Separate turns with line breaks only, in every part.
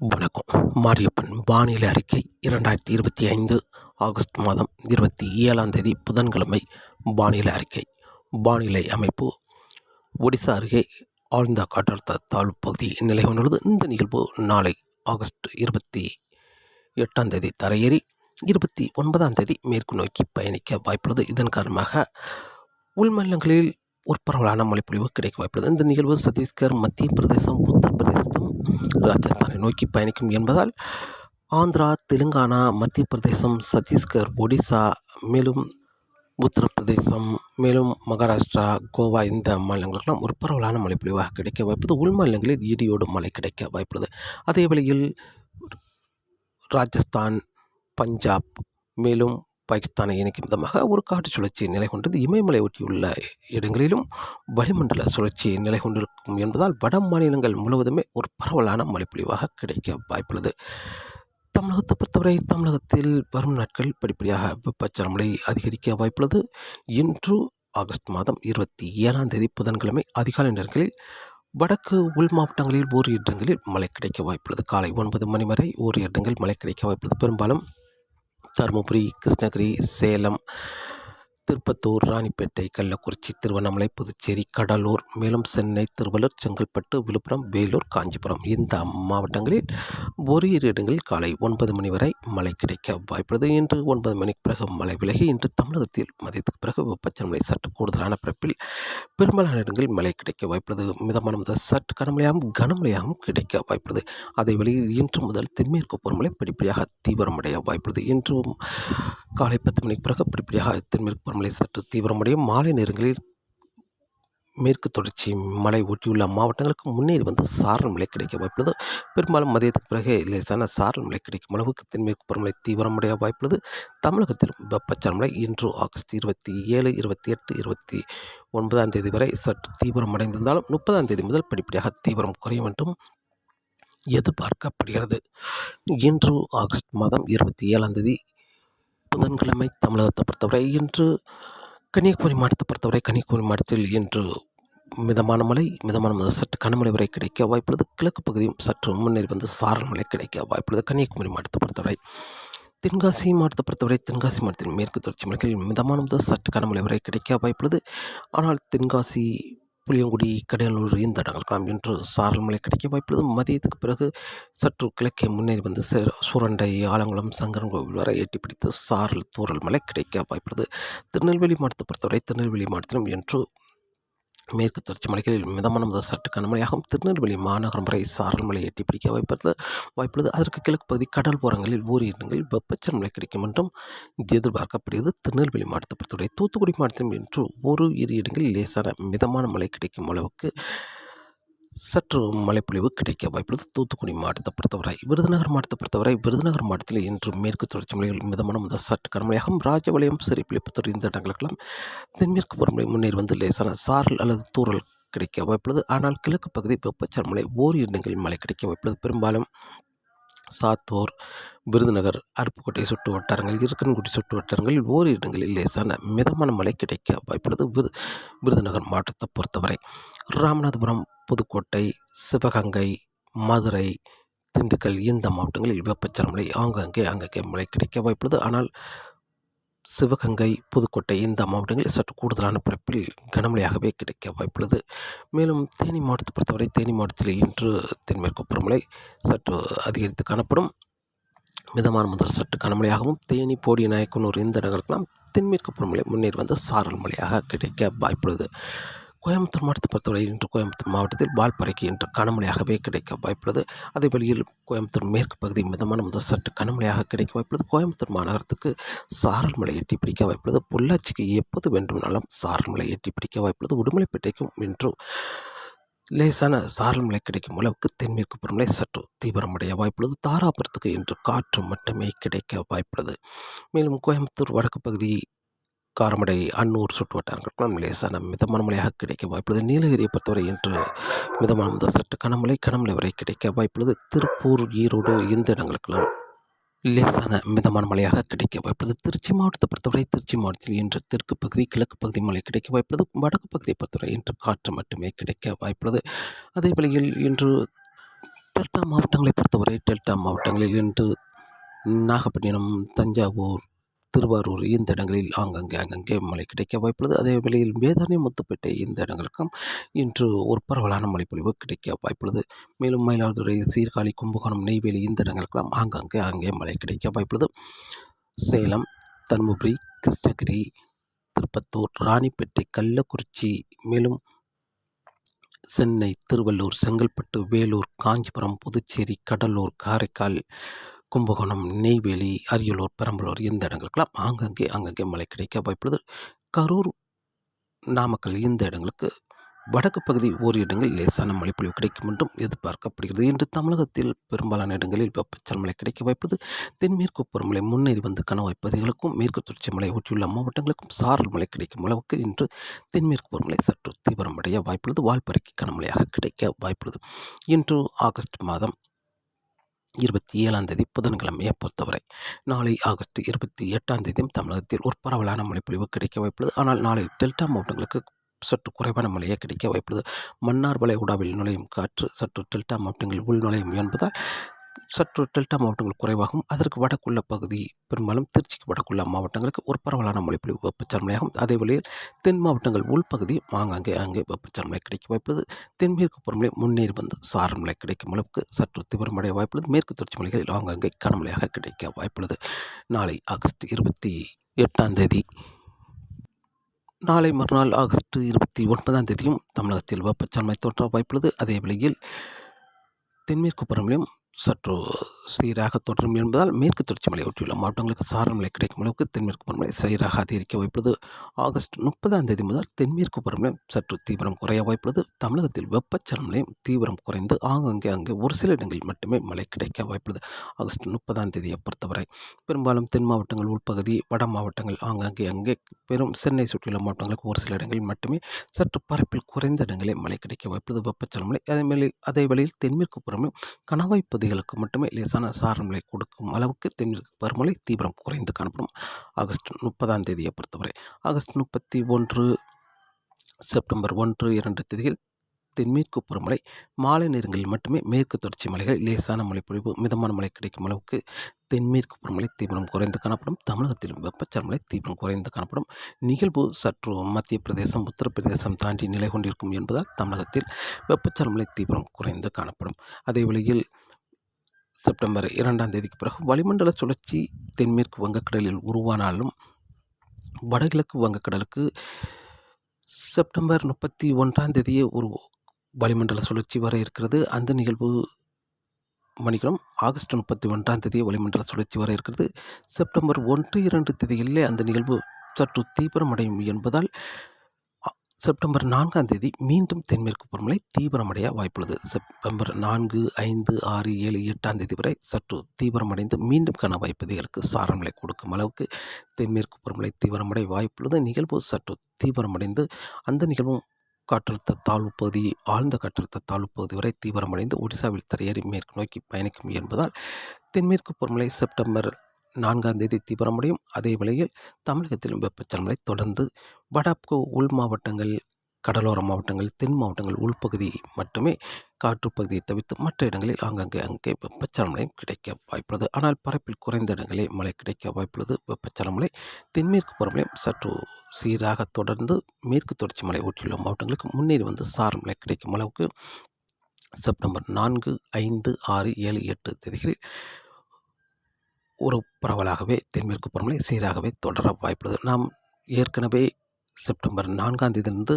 வணக்கம். மாரியப்பன் வானிலை அறிக்கை இரண்டாயிரத்தி இருபத்தி ஐந்து ஆகஸ்ட் மாதம் இருபத்தி ஏழாம் தேதி புதன்கிழமை வானிலை அறிக்கை. வானிலை அமைப்பு ஒடிசா அருகே ஆழ்ந்த காற்றழுத்த தாழ்வு பகுதி நிலை கொண்டுள்ளது இந்த நிகழ்வு நாளை ஆகஸ்ட் இருபத்தி எட்டாம் தேதி தரையேறி இருபத்தி ஒன்பதாம் தேதி மேற்கு நோக்கி பயணிக்க வாய்ப்புள்ளது. இதன் காரணமாக உள்மாநிலங்களில் ஒரு பரவலான மழைப்பொழிவு கிடைக்க வாய்ப்புள்ளது. இந்த நிகழ்வு சத்தீஸ்கர் மத்திய பிரதேசம் உத்தரப்பிரதேசம் ராஜஸ்தானை நோக்கி பயணிக்கும் என்பதால் ஆந்திரா தெலுங்கானா மத்திய பிரதேசம் சத்தீஸ்கர் ஒடிசா மேலும் உத்தரப்பிரதேசம் மேலும் மகாராஷ்டிரா கோவா இந்த மாநிலங்களுக்கெல்லாம் ஒரு பரவலான மழைப்பொழிவாக கிடைக்க வாய்ப்பது உள் மாநிலங்களில் இடியோடு மழை கிடைக்க வாய்ப்புள்ளது. அதே வேளையில் ராஜஸ்தான் பஞ்சாப் மேலும் பாகிஸ்தானை இணைக்கும் விதமாக ஒரு காற்று சுழற்சி நிலை கொண்டது. இமயமலை ஒட்டியுள்ள இடங்களிலும் வளிமண்டல சுழற்சி நிலை கொண்டிருக்கும் என்பதால் வட மாநிலங்கள் முழுவதுமே ஒரு பரவலான மழைப்பொழிவாக கிடைக்க வாய்ப்புள்ளது. தமிழகத்தை பொறுத்தவரை தமிழகத்தில் வரும் நாட்கள் படிப்படியாக வெப்பச்சலமழை அதிகரிக்க வாய்ப்புள்ளது. இன்று ஆகஸ்ட் மாதம் இருபத்தி ஏழாம் தேதி புதன்கிழமை அதிகாலை நேரங்களில் வடக்கு உள் மாவட்டங்களில் ஓரிரு இடங்களில் மழை கிடைக்க வாய்ப்புள்ளது. காலை ஒன்பது மணி வரை ஓரிரு இடங்களில் மழை கிடைக்க வாய்ப்புள்ளது. பெரும்பாலும் தருமபுரி கிருஷ்ணகிரி சேலம் திருப்பத்தூர் ராணிப்பேட்டை கள்ளக்குறிச்சி திருவண்ணாமலை புதுச்சேரி கடலூர் மேலும் சென்னை திருவள்ளூர் செங்கல்பட்டு விழுப்புரம் வேலூர் காஞ்சிபுரம் இந்த மாவட்டங்களில் ஓரிரு இடங்களில் காலை ஒன்பது மணி வரை மழை கிடைக்க வாய்ப்புள்ளது. இன்று ஒன்பது மணிக்கு பிறகு மழை விலகி இன்று தமிழகத்தில் மதியத்துக்கு பிறகு வெப்பச்சலமலை சற்று கூடுதலான பிறப்பில் பெரும்பாலான இடங்களில் மழை கிடைக்க வாய்ப்புள்ளது. மிதமான முதல் சற்று கனமழையாகவும் கனமழையாகவும் கிடைக்க வாய்ப்புள்ளது. அதை வழியில் இன்று முதல் தென்மேற்கு பருவமழை படிப்படியாக தீவிரமடைய வாய்ப்புள்ளது. இன்றும் காலை பத்து மணிக்கு பிறகு படிப்படியாக தென்மேற்கு பருவமழை சற்று தீவிரமடையும். மாலை நேரங்களில் மேற்கு தொடர்ச்சி மலை ஒட்டியுள்ள மாவட்டங்களுக்கு முன்னேறி வந்து சாரல் மழை கிடைக்க வாய்ப்புள்ளது. பெரும்பாலும் மதியத்துக்கு பிறகு லேசான சாரல் மழை கிடைக்கும் அளவுக்கு தென்மேற்கு பருவமழை தீவிரமடைய வாய்ப்புள்ளது. தமிழகத்திலும் வெப்பச்சலமழை இன்று ஆகஸ்ட் இருபத்தி ஏழு இருபத்தி எட்டு இருபத்தி ஒன்பதாம் தேதி வரை சற்று தீவிரமடைந்திருந்தாலும் முப்பதாம் தேதி முதல் படிப்படியாக தீவிரம் குறையும் என்றும் எதிர்பார்க்கப்படுகிறது. இன்று ஆகஸ்ட் மாதம் இருபத்தி ஏழாம் தேதி புதன்கிழமை தமிழகத்தை பொறுத்தவரை இன்று கன்னியாகுமரி மாவட்டத்தை பொறுத்தவரை கன்னியாகுமரி மாவட்டத்தில் இன்று மிதமான மழை மிதமான மழை சற்று கனமழை வரை கிடைக்க வாய்ப்புள்ளது. கிழக்கு பகுதியும் சற்று முன்னேறி வந்து சாரல் மழை கிடைக்க வாய்ப்புள்ளது. கன்னியாகுமரி மாவட்டத்தை பொறுத்தவரை தென்காசி மாவட்டத்தை பொறுத்தவரை தென்காசி மாவட்டத்தின் மேற்கு தொடர்ச்சி மலைகளில் மிதமான முதல் சற்று கனமழை வரை கிடைக்க வாய்ப்புள்ளது. ஆனால் தென்காசி புளியங்குடி கடையலூர் இந்த இடங்களுக்கெல்லாம் இன்று சாரல் மழை கிடைக்க வாய்ப்புள்ளது. மதியத்துக்கு பிறகு சற்று கிழக்கே முன்னேறி வந்து சுரண்டை ஆலங்குளம் சங்கரன் கோவில் வரை எட்டி பிடித்து சாரல் தூரல் மழை கிடைக்க வாய்ப்புள்ளது. திருநெல்வேலி மாவட்டத்தை பொறுத்தவரை திருநெல்வேலி மாவட்டத்திலும் இன்று மேற்கு தொடர்ச்சி மலைகளில் மிதமான முதல் சற்று கனமழையாகவும் திருநெல்வேலி மாநகரம் வரை சாரல் எட்டி பிடிக்க வாய்ப்புள்ளது வாய்ப்புள்ளது. அதற்கு கிழக்கு பகுதி கடல் புறங்களில் ஓரிரு இடங்களில் வெப்பச்சல் மழை கிடைக்கும் என்றும் எதிர்பார்க்கப்படுகிறது. திருநெல்வேலி மாவட்டத்தை பொறுத்தவரை தூத்துக்குடி மாவட்டம் என்று ஒரு இரு இடங்களில் லேசான மிதமான மழை கிடைக்கும் அளவுக்கு சற்று மழைப்பொழிவு கிடைக்க வாய்ப்புள்ளது. தூத்துக்குடி மாவட்டத்தை பொறுத்தவரை விருதுநகர் மாவட்டத்தை பொறுத்தவரை விருதுநகர் மாவட்டத்தில் இன்று மேற்கு தொடர்ச்சி மலைகள் மிதமான முதல் சற்று கனமழையாகவும் ராஜபாளையம் சிறிப்பிலிப்புத்தூர் இந்த இடங்களுக்கெல்லாம் தென்மேற்கு பருவமழை முன்னேறி வந்து லேசான சாரல் அல்லது தூரல் கிடைக்க வாய்ப்புள்ளது. ஆனால் கிழக்கு பகுதி வெப்பச்சார் மழை ஓரிரு இடங்களில் மழை கிடைக்க வாய்ப்புள்ளது. பெரும்பாலும் சாத்தூர் விருதுநகர் அருப்புக்கோட்டை சுற்று வட்டாரங்கள் இருக்கன்குடி சுற்று வட்டாரங்களில் ஓரிரு இடங்களில் லேசான மிதமான மழை கிடைக்க வாய்ப்புள்ளது. விரு விருதுநகர் மாவட்டத்தை பொறுத்தவரை ராமநாதபுரம் புதுக்கோட்டை சிவகங்கை மதுரை திண்டுக்கல் இந்த மாவட்டங்களில் வெப்பச்சல மழை ஆங்காங்கே அங்கங்கே மழை கிடைக்க வாய்ப்புள்ளது. ஆனால் சிவகங்கை புதுக்கோட்டை இந்த மாவட்டங்களில் சற்று கூடுதலான பிறப்பில் கனமழையாகவே கிடைக்க வாய்ப்புள்ளது. மேலும் தேனி மாவட்டத்தை பொறுத்தவரை தேனி மாவட்டத்தில் இன்று தென்மேற்கு பருவமழை சற்று அதிகரித்து காணப்படும். மிதமான முதல் சற்று கனமழையாகவும் தேனி போடி நாயக்கனூர் இந்த இடங்களுக்கெல்லாம் தென்மேற்கு பருவமழை முன்னேறி வந்து சாரல் மழையாக கிடைக்க வாய்ப்புள்ளது. கோயம்புத்தூர் மாவட்டத்தை பொறுத்தவரை இன்று கோயம்புத்தூர் மாவட்டத்தில் வால்பறைக்கு இன்று கனமழையாகவே கிடைக்க வாய்ப்புள்ளது. அதே வழியில் கோயம்புத்தூர் மேற்கு பகுதி மிதமான முதல் சற்று கனமழையாக கிடைக்க வாய்ப்புள்ளது. கோயம்புத்தூர் மாநகரத்துக்கு சாரல் மலை எட்டி பிடிக்க வாய்ப்புள்ளது. பொள்ளாச்சிக்கு எப்போது வேண்டுமானாலும் சாரல் மலை எட்டி பிடிக்க வாய்ப்புள்ளது. உடுமலைப்பேட்டைக்கும் இன்று லேசான சாரல் மழை கிடைக்கும் அளவுக்கு தென்மேற்கு பருவமழை சற்று தீவிரமடைய வாய்ப்புள்ளது. தாராபுரத்துக்கு இன்று காற்று மட்டுமே கிடைக்க வாய்ப்புள்ளது. மேலும் கோயம்புத்தூர் வடக்கு பகுதி காரமடை அன்னூர் சுற்று வட்டாரங்களுக்கெல்லாம் லேசான மிதமான மழையாக கிடைக்க வாய்ப்புள்ளது நீலகிரியை பொறுத்தவரை இன்று மிதமான முதல் சற்று கனமழை கனமழை வரை கிடைக்க வாய்ப்புள்ளது திருப்பூர் ஈரோடு இந்த இடங்களுக்கெல்லாம் லேசான மிதமான மழையாக கிடைக்க வாய்ப்புள்ளது திருச்சி மாவட்டத்தை பொறுத்தவரை திருச்சி மாவட்டத்தில் இன்று தெற்கு பகுதி கிழக்கு பகுதி மழை கிடைக்க வாய்ப்புள்ளது வடக்கு பகுதியை பொறுத்தவரை இன்று காற்று மட்டுமே கிடைக்க வாய்ப்புள்ளது அதே வேளையில் இன்று டெல்டா மாவட்டங்களை பொறுத்தவரை டெல்டா மாவட்டங்களில் இன்று நாகப்பட்டினம் தஞ்சாவூர் திருவாரூர் இந்த இடங்களில் ஆங்கங்கே அங்கங்கே மழை கிடைக்க வாய்ப்புள்ளது. அதே வேளையில் வேதாரண்யம் முத்துப்பேட்டை இந்த இடங்களுக்கும் இன்று ஒரு பரவலான மழைப்பொழிவு கிடைக்க வாய்ப்புள்ளது. மேலும் மயிலாடுதுறை சீர்காழி கும்பகோணம் நெய்வேலி இந்த இடங்களுக்கெல்லாம் ஆங்காங்கே அங்கே மழை கிடைக்க வாய்ப்புள்ளது. சேலம் தருமபுரி கிருஷ்ணகிரி திருப்பத்தூர் ராணிப்பேட்டை கள்ளக்குறிச்சி மேலும் சென்னை திருவள்ளூர் செங்கல்பட்டு வேலூர் காஞ்சிபுரம் புதுச்சேரி கடலூர் காரைக்கால் கும்பகோணம் நெய்வேலி அரியலூர் பெரம்பலூர் இந்த இடங்களுக்கெல்லாம் ஆங்கங்கே அங்கங்கே மழை கிடைக்க வாய்ப்புள்ளது. கரூர் நாமக்கல் இந்த இடங்களுக்கு வடக்கு பகுதி ஓரி இடங்களில் லேசான மழைப்பொழிவு கிடைக்கும் என்றும் எதிர்பார்க்கப்படுகிறது. இன்று தமிழகத்தில் பெரும்பாலான இடங்களில் வெப்பச்சல் மழை கிடைக்க வாய்ப்பது தென்மேற்கு பருவமழை முன்னேறி வந்து கணவாய் பகுதிகளுக்கும் மேற்கு தொடர்ச்சி மலை ஒட்டியுள்ள மாவட்டங்களுக்கும் சாரல் மழை கிடைக்கும் அளவுக்கு இன்று தென்மேற்கு பருவமழை சற்று தீவிரமடைய வாய்ப்புள்ளது. வால்பறைக்கு கனமழையாக கிடைக்க வாய்ப்புள்ளது. இன்று ஆகஸ்ட் மாதம் இருபத்தி ஏழாம் தேதி புதன்கிழமையை பொறுத்தவரை. நாளை ஆகஸ்ட் இருபத்தி எட்டாம் தேதியும் தமிழகத்தில் ஒரு பரவலான மழைப்பொழிவு கிடைக்க வாய்ப்புள்ளது. ஆனால் நாளை டெல்டா மாவட்டங்களுக்கு சற்று குறைவான மழையே கிடைக்க வாய்ப்புள்ளது. மன்னார் வளைகுடாவில் நுழையும் காற்று சற்று டெல்டா மாவட்டங்களில் உள் நுழையும் என்பதால் சற்று டெல்டா மாவட்டங்கள் குறைவாகும். அதற்கு வடக்குள்ள பகுதி பெரும்பாலும் திருச்சிக்கு வடக்குள்ள மாவட்டங்களுக்கு ஒரு பரவலான மழைப்பொழிவு வெப்பச்சன்மையாகும் அதே வழியில் தென் மாவட்டங்கள் உள்பகுதி ஆங்காங்கே அங்கே வெப்பச்சல் கிடைக்க வாய்ப்புள்ளது. தென்மேற்கு புறமலை முன்னேறி வந்து சாரமலை கிடைக்கும் அளவுக்கு சற்று தீவிரமடைய வாய்ப்புள்ளது. மேற்கு தொடர்ச்சி மலைகளில் ஆங்காங்கே கனமழையாக கிடைக்க வாய்ப்புள்ளது. நாளை ஆகஸ்ட் இருபத்தி எட்டாம் தேதி நாளை மறுநாள் ஆகஸ்ட் இருபத்தி ஒன்பதாம் தேதியும் தமிழகத்தில் வெப்பச்சலமை தோன்ற வாய்ப்புள்ளது. அதே வேளையில் தென்மேற்கு பருவமழையும் சற்று சீராக தொடரும் என்பதால் மேற்கு தொடர்ச்சி மலை ஒட்டியுள்ள மாவட்டங்களுக்கு சாரல் மழை கிடைக்கும் அளவுக்கு தென்மேற்கு பருவமழை சீராக அதிகரிக்க வாய்ப்புள்ளது. ஆகஸ்ட் முப்பதாம் தேதி முதல் தென்மேற்கு பருவமழை சற்று தீவிரம் குறைய வாய்ப்புள்ளது. தமிழகத்தில் வெப்பச்சலமலையும் தீவிரம் குறைந்து ஆங்காங்கே அங்கே ஒரு சில இடங்களில் மட்டுமே மழை கிடைக்க வாய்ப்புள்ளது. ஆகஸ்ட் முப்பதாம் தேதியை பொறுத்தவரை பெரும்பாலும் தென் மாவட்டங்கள் உள்பகுதி வட மாவட்டங்கள் ஆங்காங்கே அங்கே பெரும் சென்னை சுற்றியுள்ள மாவட்டங்களுக்கு ஒரு சில இடங்களில் மட்டுமே சற்று பரப்பில் குறைந்த இடங்களே மழை கிடைக்க வாய்ப்புள்ளது. வெப்பச்சலமலை அதே மேலே அதே வேளையில் தென்மேற்கு புறமே கணவாய் பகுதிகளுக்கு மட்டுமே லேசான சாரமலை கொடுக்கும் அளவுக்கு தென்மேற்கு பருவமழை தீவிரம் குறைந்து காணப்படும். ஆகஸ்ட் முப்பதாம் தேதியை பொறுத்தவரை ஆகஸ்ட் முப்பத்தி ஒன்று செப்டம்பர் ஒன்று இரண்டு தேதியில் தென்மேற்கு பருவமழை மாலை நேரங்களில் மட்டுமே மேற்கு தொடர்ச்சி மலைகள் லேசான மழைப்பொழிவு மிதமான மழை கிடைக்கும் அளவுக்கு தென்மேற்கு பருவமழை தீவிரம் குறைந்து காணப்படும். தமிழகத்திலும் வெப்பச்சலமலை தீவிரம் குறைந்து காணப்படும். நிகழ்வு சற்று மத்திய பிரதேசம் உத்தரப்பிரதேசம் தாண்டி நிலை கொண்டிருக்கும் என்பதால் தமிழகத்தில் வெப்பச்சலமலை தீவிரம் குறைந்து காணப்படும். அதே வேளையில் செப்டம்பர் இரண்டாம் தேதிக்கு பிறகு வளிமண்டல சுழற்சி தென்மேற்கு வங்கக்கடலில் உருவானாலும் வடகிழக்கு வங்கக்கடலுக்கு செப்டம்பர் முப்பத்தி ஒன்றாம் தேதியே ஒரு வளிமண்டல சுழற்சி வர இருக்கிறது. அந்த நிகழ்வு மணிக்கிறோம் ஆகஸ்ட் முப்பத்தி ஒன்றாம் தேதி வளிமண்டல சுழற்சி வர இருக்கிறது. செப்டம்பர் ஒன்று இரண்டு தேதிகளிலே அந்த நிகழ்வு சற்று தீவிரமடையும் என்பதால் செப்டம்பர் நான்காம் தேதி மீண்டும் தென்மேற்கு பருவமழை தீவிரமடைய வாய்ப்புள்ளது. செப்டம்பர் நான்கு ஐந்து ஆறு ஏழு எட்டாம் தேதி வரை சற்று தீவிரமடைந்து மீண்டும் கன வாய்ப்பதிகளுக்கு சாரநிலை கொடுக்கும் அளவுக்கு தென்மேற்கு பருவமழை தீவிரமடைய வாய்ப்புள்ளது. நிகழ்வு சற்று தீவிரமடைந்து அந்த நிகழ்வும் காற்றழுத்த தாழ்வு பகுதி ஆழ்ந்த காற்றழுத்த தாழ்வு பகுதி வரை தீவிரமடைந்து ஒடிசாவில் தரையேறி மேற்கு நோக்கி பயணிக்கும் என்பதால் தென்மேற்கு பருவமழை செப்டம்பர் நான்காம் தேதி தீவிரமடையும் அதே வேளையில் தமிழகத்திலும் வெப்பச்சலமலை தொடர்ந்து வடக்கு உள் மாவட்டங்கள் கடலோர மாவட்டங்கள் தென் மாவட்டங்கள் உள்பகுதி மட்டுமே காற்றுப்பகுதியை தவிர்த்து மற்ற இடங்களில் ஆங்காங்கே அங்கே வெப்பச்சலமலையும் கிடைக்க வாய்ப்புள்ளது. ஆனால் பரப்பில் குறைந்த இடங்களில் மழை கிடைக்க வாய்ப்புள்ளது. வெப்பச்சலமலை தென்மேற்கு பருவமழையும் சற்று சீராக தொடர்ந்து மேற்கு தொடர்ச்சி மலை ஒட்டியுள்ள மாவட்டங்களுக்கு முன்னேறி வந்து சாரல் மழை கிடைக்கும் அளவுக்கு செப்டம்பர் நான்கு ஐந்து ஆறு ஏழு எட்டு தேதிகளில் ஒரு பரவலாகவே தென்மேற்கு பருவமழை சீராகவே தொடர வாய்ப்புள்ளது. நாம் ஏற்கனவே செப்டம்பர் நான்காம் தேதியிலிருந்து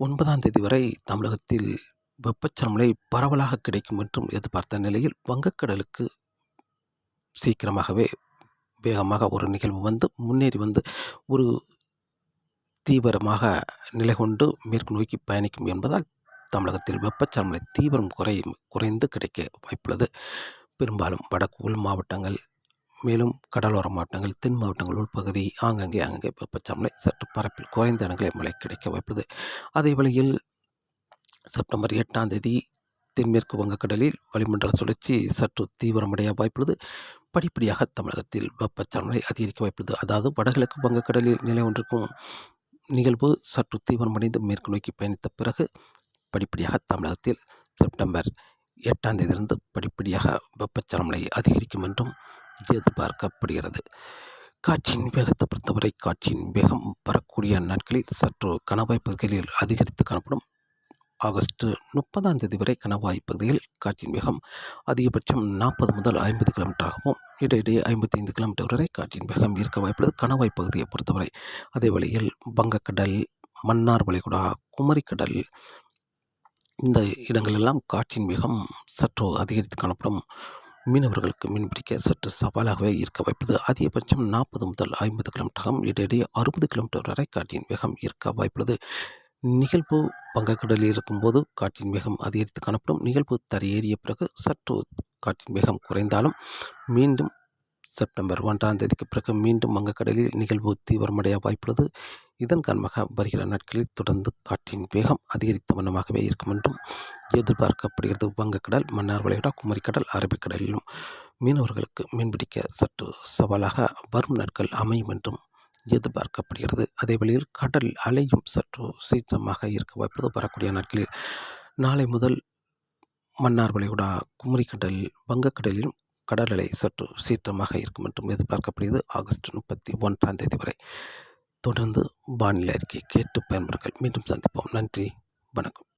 ஒன்பதாம் தேதி வரை தமிழகத்தில் வெப்பச்சலமழை பரவலாக கிடைக்கும் என்றும் எதிர்பார்த்த நிலையில் வங்கக்கடலுக்கு சீக்கிரமாகவே வேகமாக ஒரு நிகழ்வு வந்து முன்னேறி வந்து ஒரு தீவிரமாக நிலை கொண்டு மேற்கு நோக்கி பயணிக்கும் என்பதால் தமிழகத்தில் வெப்பச்சலமழை தீவிரம் குறையும் குறைந்து கிடைக்க வாய்ப்புள்ளது. பெரும்பாலும் வடக்கு உள் மாவட்டங்கள் மேலும் கடலோர மாவட்டங்கள் தென் மாவட்டங்கள் உள்பகுதி ஆங்கங்கே அங்கங்கே வெப்பச்சாமலை சற்று பரப்பில் குறைந்த இடங்களில் மழை கிடைக்க வாய்ப்புள்ளது. அதே வழியில் செப்டம்பர் எட்டாம் தேதி தென்மேற்கு வங்கக்கடலில் வளிமண்டல சுழற்சி சற்று தீவிரமடைய வாய்ப்புள்ளது. படிப்படியாக தமிழகத்தில் வெப்பச்சலனை அதிகரிக்க வாய்ப்புள்ளது. அதாவது வடகிழக்கு வங்கக்கடலில் நிலை ஒன்றிருக்கும் நிகழ்வு சற்று தீவிரமடைந்து மேற்கு நோக்கி பயணித்த பிறகு படிப்படியாக தமிழகத்தில் செப்டம்பர் எட்டாம் தேதியிலிருந்து படிப்படியாக வெப்பச்சலமலை அதிகரிக்கும் என்றும் எதிர்பார்க்கப்படுகிறது காற்றின் வேகத்தை பொறுத்தவரை காற்றின் வேகம் வரக்கூடிய நாட்களில் சற்று கணவாய் பகுதிகளில் அதிகரித்து காணப்படும். ஆகஸ்ட் முப்பதாம் தேதி வரை கணவாய் பகுதியில் காற்றின் வேகம் அதிகபட்சம் நாற்பது முதல் ஐம்பது கிலோமீட்டராகவும் இடையிடையே ஐம்பத்தி ஐந்து கிலோமீட்டர் வரை காற்றின் வேகம் இருக்க வாய்ப்புள்ளது. கணவாய் பகுதியை பொறுத்தவரை அதே வழியில் வங்கக்கடல் மன்னார் வளைகுடா குமரிக்கடல் இந்த இடங்களெல்லாம் காற்றின் வேகம் சற்று அதிகரித்து காணப்படும். மீனவர்களுக்கு மீன்பிடிக்க சற்று சவாலாகவே இருக்க வாய்ப்பது. அதிகபட்சம் நாற்பது முதல் ஐம்பது கிலோமீட்டராகவும் இடையிடையே அறுபது கிலோமீட்டர் வரை காற்றின் வேகம் இருக்க வாய்ப்புள்ளது. நிகழ்வு வங்கக்கடலில் இருக்கும்போது காற்றின் வேகம் அதிகரித்து காணப்படும். நிகழ்வு தரையேறிய பிறகு சற்று காற்றின் வேகம் குறைந்தாலும் மீண்டும் செப்டம்பர் ஒன்றாம் தேதிக்கு பிறகு மீண்டும் வங்கக்கடலில் நிகழ்வு தீவிரமடைய வாய்ப்புள்ளது. இதன் காரணமாக வருகிற நாட்களில் தொடர்ந்து காற்றின் வேகம் அதிகரித்த வண்ணமாகவே இருக்கும் என்றும் எதிர்பார்க்கப்படுகிறது. வங்கக்கடல் மன்னார் வளைகுடா குமரிக்கடல் அரபிக்கடலிலும் மீனவர்களுக்கு மீன்பிடிக்க சற்று சவாலாக வரும் நாட்கள் அமையும் என்றும் எதிர்பார்க்கப்படுகிறது. அதே வழியில் கடல் அலையும் சற்று சீற்றமாக இருக்க வாய்ப்புள்ளது. வரக்கூடிய நாட்களில் நாளை முதல் மன்னார் வளைகுடா குமரிக்கடல் வங்கக்கடலிலும் கடல்நிலை சற்று சீற்றமாக இருக்கும் என்றும் எதிர்பார்க்கப்படுகிறது. ஆகஸ்ட் முப்பத்தி ஒன்றாம் தேதி வரை தொடர்ந்து வானிலை அறிக்கை கேட்டு பயன்பெறுங்கள். மீண்டும் சந்திப்போம். நன்றி. வணக்கம்.